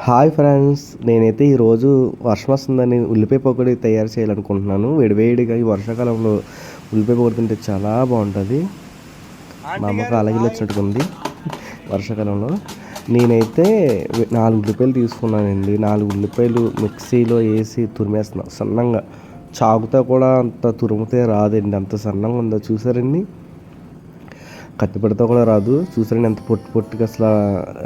Hi friends నేనైతే ఈరోజు వర్షం వస్తుందని ఉల్లిపాయ పకోడీ తయారు చేయాలనుకుంటున్నాను. వేడివేడిగా ఈ వర్షాకాలంలో ఉల్లిపాయ పకోడీ తింటే చాలా బాగుంటుంది. మా అమ్మకు అలాగే వచ్చినట్టుగా ఉంది వర్షాకాలంలో. నేనైతే నాలుగు ఉల్లిపాయలు తీసుకున్నానండి. నాలుగు ఉల్లిపాయలు మిక్సీలో వేసి తురిమేస్తున్నా. సన్నంగా. చాకుతో కూడా అంత తురిమితే రాదండి. అంత సన్నంగా ఉందో చూసారండి? కత్తిపడితో కూడా రాదు. చూసారండి ఎంత పొట్టు పొట్టుగా అసలు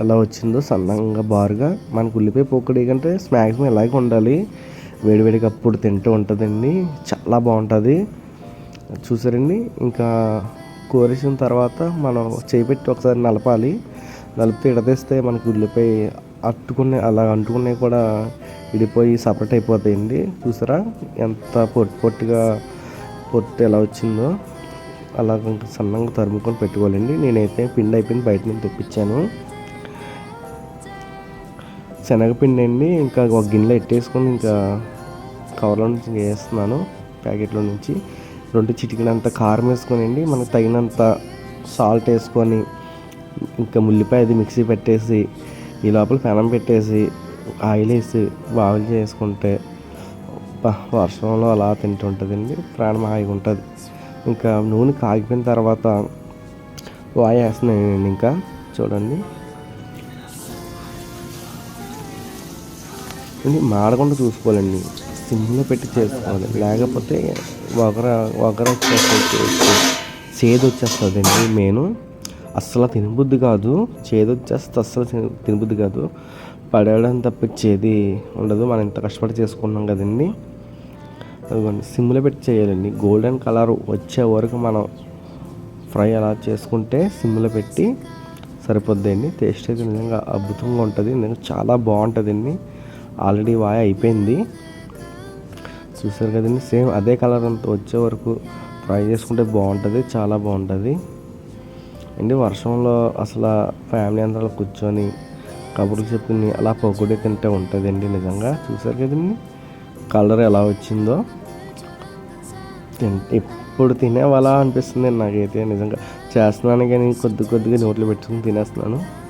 ఎలా వచ్చిందో. సన్నంగా బారుగా మనకు ఉల్లిపాయ పోకడి కంటే మ్యాక్సిమం ఇలాగే ఉండాలి. వేడివేడిగా అప్పుడు తింటూ ఉంటుందండి. చాలా బాగుంటుంది. చూసారండి ఇంకా కోరేసిన తర్వాత మనం చేపెట్టి ఒకసారి నలపాలి. నలిపితే ఇడదీస్తే మనకు ఉల్లిపాయ అట్టుకునే అలా అంటుకునే కూడా విడిపోయి సపరేట్ అయిపోతాయండి. చూసారా ఎంత పొట్టు పొట్టుగా పొట్టు ఎలా వచ్చిందో. అలా ఇంకా సన్నంగా తరుముకొని పెట్టుకోవాలండి. నేనైతే పిండి అయిపోయింది బయట నుంచి తెప్పించాను. శనగపిండి అండి ఇంకా ఒక గిన్నెలో ఎట్టేసుకొని ఇంకా కవర్లో నుంచి వేస్తున్నాను ప్యాకెట్లో నుంచి. రెండు చిటికినంత కారం వేసుకొనండి మనకు తగినంత సాల్ట్ వేసుకొని ఇంకా ముల్లిపాయ అది మిక్సీ పెట్టేసి ఈ లోపల పెనం పెట్టేసి ఆయిల్ వేసి బాయిల్ చేసుకుంటే వర్షంలో అలా తింటుంటుందండి ప్రాణం హాయిగా ఉంటుంది. ఇంకా నూనె కాగిపోయిన తర్వాత వాయి ఇంకా. చూడండి. మాడకుండా చూసుకోవాలండి. సిమ్లో పెట్టి చేసుకోవాలి. లేకపోతే ఒకర వగర వచ్చేస్తుంది చేదు వచ్చేస్తుంది అండి మెయిన్. అస్సలు తినబుద్ధి కాదు. చేదు వచ్చేస్తే అస్సలు తినబుద్ధి కాదు. పడేయడం తప్పించేది ఉండదు. మనం ఇంత కష్టపడి చేసుకున్నాం కదండి. అదిగోండి సిమ్లో పెట్టి చేయాలండి. గోల్డెన్ కలర్ వచ్చే వరకు మనం ఫ్రై అలా చేసుకుంటే సిమ్లో పెట్టి సరిపోద్దండి. టేస్ట్ అయితే నిజంగా అద్భుతంగా ఉంటుంది. నిజంగా చాలా బాగుంటుందండి. ఆల్రెడీ వాయ అయిపోయింది. చూసారు కదండి సేమ్ అదే కలర్ అంతా వచ్చే వరకు ఫ్రై చేసుకుంటే బాగుంటుంది చాలా బాగుంటుంది. అండి వర్షంలో అసలు ఫ్యామిలీ అందరూ కూర్చొని కబుర్లు చెప్పుకుని అలా పొగుడే తింటే ఉంటుందండి నిజంగా. చూసారు కదండి? కలర్ ఎలా వచ్చిందో ఎప్పుడు తినేవాలా అనిపిస్తుంది నాకైతే నిజంగా. చేస్తున్నాను కానీ కొద్ది కొద్దిగా నోట్లు పెట్టుకుని తినేస్తున్నాను.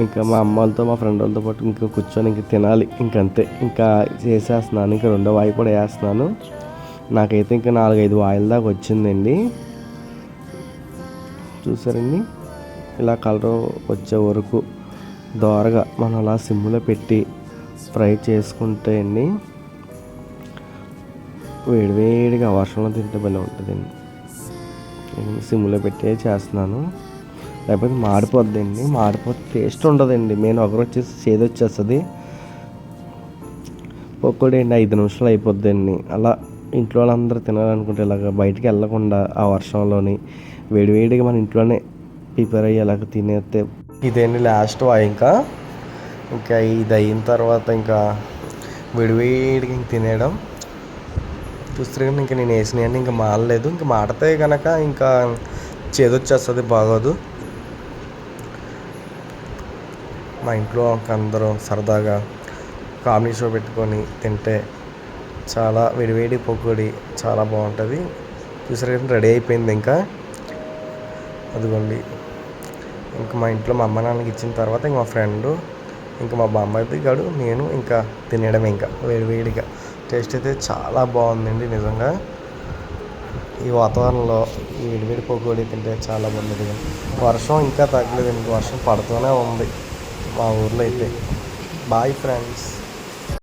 ఇంకా మా అమ్మ వాళ్ళతో మా ఫ్రెండ్ వాళ్ళతో పాటు ఇంకా కూర్చొని ఇంకా తినాలి. ఇంకంతే. ఇంకా చేసేస్తున్నాను. ఇంకా రెండో వాయి కూడా వేస్తున్నాను. నాకైతే ఇంకా నాలుగైదు వాయిల దాకా వచ్చిందండి. చూసారండి? ఇలా కలర్ వచ్చే వరకు దోరగా మనం అలా సిమ్లో పెట్టి ఫ్రై చేసుకుంటే అండి వేడివేడిగా వర్షంలో తింటే భలే ఉంటుందండి నేను సిమ్లో పెట్టే చేస్తున్నాను. లేకపోతే మాడిపోద్దండి. మాడిపోతే టేస్ట్ ఉండదండి. మెయిన్ ఒకరు వచ్చేసి చేదు వచ్చేస్తుంది. పకోడీ అండి ఐదు నిమిషాలు అయిపోద్దండి. అలా ఇంట్లో వాళ్ళందరూ తినాలనుకుంటే ఇలాగ బయటికి వెళ్ళకుండా ఆ వర్షంలోని వేడివేడిగా మన ఇంట్లోనే ప్రిపేర్ అయ్యేలాగా తినేస్తే ఇదేంటి లాస్ట్ ఇంకా. ఇంకా ఇది అయిన తర్వాత ఇంకా వేడివేడిగా ఇంక తినేయడం చూస్తే ఇంకా నేను వేసినవన్నీ ఇంకా మాడలేదు ఇంకా మాడితే కనుక ఇంకా చేదొచ్చేస్తుంది బాగోదు. మా ఇంట్లో అందరూ సరదాగా కామెడీ షో పెట్టుకొని తింటే చాలా విడివేడి పొక్కుడి చాలా బాగుంటుంది. చూసారు రెడీ అయిపోయింది ఇంకా. అదిగోండి. ఇంకా మా ఇంట్లో మా అమ్మ నాన్నకి ఇచ్చిన తర్వాత ఇంకా మా ఫ్రెండ్ ఇంకా మా బామ్మాయి గాడు నేను ఇంకా తినడం ఇంకా వేడివేడిగా. టేస్ట్ అయితే చాలా బాగుందండి నిజంగా. ఈ వాతావరణంలో ఈ విడివిడి పకోడీ తింటే చాలా బాగుంది. వర్షం ఇంకా తగ్గలేదండి వర్షం పడుతూనే ఉంది మా ఊర్లో అయితే. Bye friends